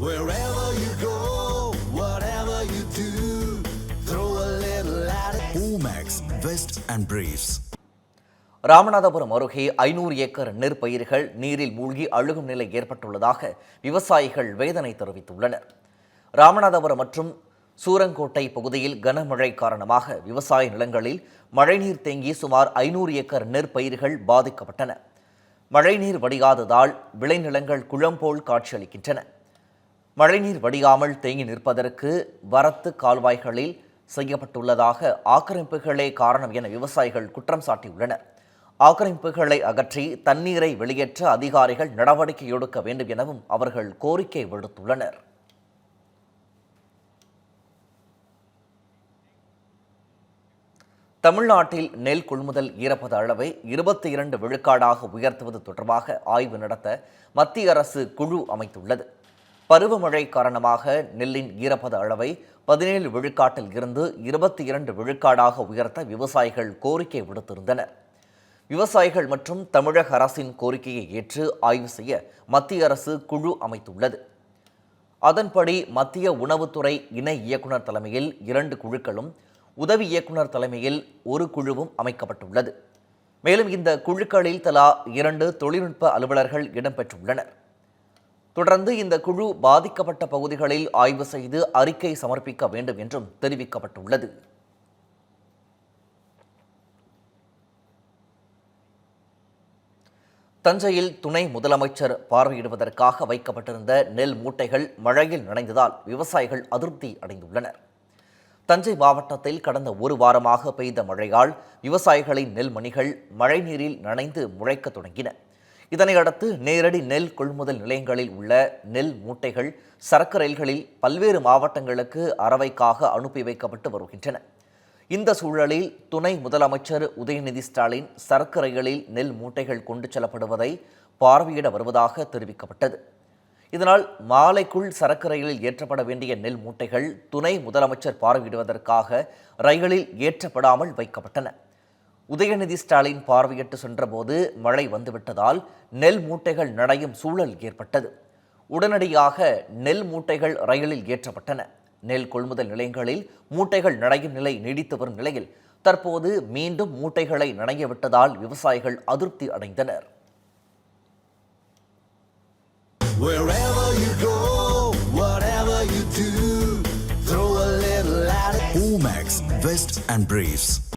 Wherever you go, whatever you do, throw a little at it. Omax, Vest and Briefs. Ramanathapuram அருகே ஐநூறு acre நெற்பயிர்கள் நீரில் மூழ்கி அழுகும் நிலை ஏற்பட்டுள்ளதாக விவசாயிகள் வேதனை தெரிவித்துள்ளனர் ராமநாதபுரம் மற்றும் சூரங்கோட்டை பகுதியில் கனமழை காரணமாக விவசாய நிலங்களில் மழைநீர் தேங்கி சுமார் ஐநூறு ஏக்கர் நெற்பயிர்கள் பாதிக்கப்பட்டன மழைநீர் வடியாததால் விளைநிலங்கள் குளம்போல் காட்சியளிக்கின்றன மழைநீர் வடியாமல் தேங்கி நிற்பதற்கு வரத்து கால்வாய்களில் செய்யப்பட்டுள்ளதாக ஆக்கிரமிப்புகளே காரணம் என விவசாயிகள் குற்றம் சாட்டியுள்ளனர். ஆக்கிரமிப்புகளை அகற்றி தண்ணீரை வெளியேற்ற அதிகாரிகள் நடவடிக்கை எடுக்க வேண்டும் எனவும் அவர்கள் கோரிக்கை விடுத்துள்ளனர். தமிழ்நாட்டில் நெல் கொள்முதல் ஈரப்பத அளவை இருபத்தி இரண்டு விழுக்காடாக உயர்த்துவது தொடர்பாக ஆய்வு நடத்த மத்திய அரசு குழு அமைத்துள்ளது. பருவமழை காரணமாக நெல்லின் ஈரப்பத அளவை பதினேழு விழுக்காட்டில் இருந்து இருபத்தி இரண்டு விழுக்காடாக உயர்த்த விவசாயிகள் கோரிக்கை விடுத்திருந்தனர். விவசாயிகள் மற்றும் தமிழக அரசின் கோரிக்கையை ஏற்று ஆய்வு செய்ய மத்திய அரசு குழு அமைத்துள்ளது. அதன்படி மத்திய உணவுத்துறை இணை இயக்குனர் தலைமையில் இரண்டு குழுக்களும் உதவி இயக்குனர் தலைமையில் ஒரு குழுவும் அமைக்கப்பட்டுள்ளது. மேலும் இந்த குழுக்களில் தலா இரண்டு தொழில்நுட்ப அலுவலர்கள் இடம்பெற்றுள்ளனர். தொடர்ந்து இந்த குழு பாதிக்கப்பட்ட பகுதிகளில் ஆய்வு செய்து அறிக்கை சமர்ப்பிக்க வேண்டும் என்றும் தெரிவிக்கப்பட்டுள்ளது. தஞ்சையில் துணை முதலமைச்சர் பார்வையிடுவதற்காக வைக்கப்பட்டிருந்த நெல் மூட்டைகள் மழையில் நனைந்ததால் விவசாயிகள் அதிருப்தி அடைந்துள்ளனர். தஞ்சை மாவட்டத்தில் கடந்த ஒரு வாரமாக பெய்த மழையால் விவசாயிகளின் நெல் மணிகள் மழைநீரில் நனைந்து முளைக்க தொடங்கின. இதனையடுத்து நேரடி நெல் கொள்முதல் நிலையங்களில் உள்ள நெல் மூட்டைகள் சரக்கு ரயில்களில் பல்வேறு மாவட்டங்களுக்கு அறவைக்காக அனுப்பி வைக்கப்பட்டு வருகின்றன. இந்த சூழலில் துணை முதலமைச்சர் உதயநிதி ஸ்டாலின் சரக்கு ரயிலில் நெல் மூட்டைகள் கொண்டு செல்லப்படுவதை பார்வையிட வருவதாக தெரிவிக்கப்பட்டது. இதனால் மாலைக்குள் சரக்கு ரயிலில் ஏற்றப்பட வேண்டிய நெல் மூட்டைகள் துணை முதலமைச்சர் பார்வையிடுவதற்காக ரயிலில் ஏற்றப்படாமல் வைக்கப்பட்டன. உதயநிதி ஸ்டாலின் பார்வையிட்டு சென்றபோது மழை வந்துவிட்டதால் நெல் மூட்டைகள் நடையும் சூழல் ஏற்பட்டது உடனடியாக நெல் மூட்டைகள் ரயிலில் ஏற்றப்பட்டன நெல் கொள்முதல் நிலையங்களில் மூட்டைகள் நடையும் நிலை நீடித்து வரும் நிலையில் தற்போது மீண்டும் மூட்டைகளை நனைய விட்டதால் விவசாயிகள் அதிருப்தி அடைந்தனர். Omax, Vest and Briefs.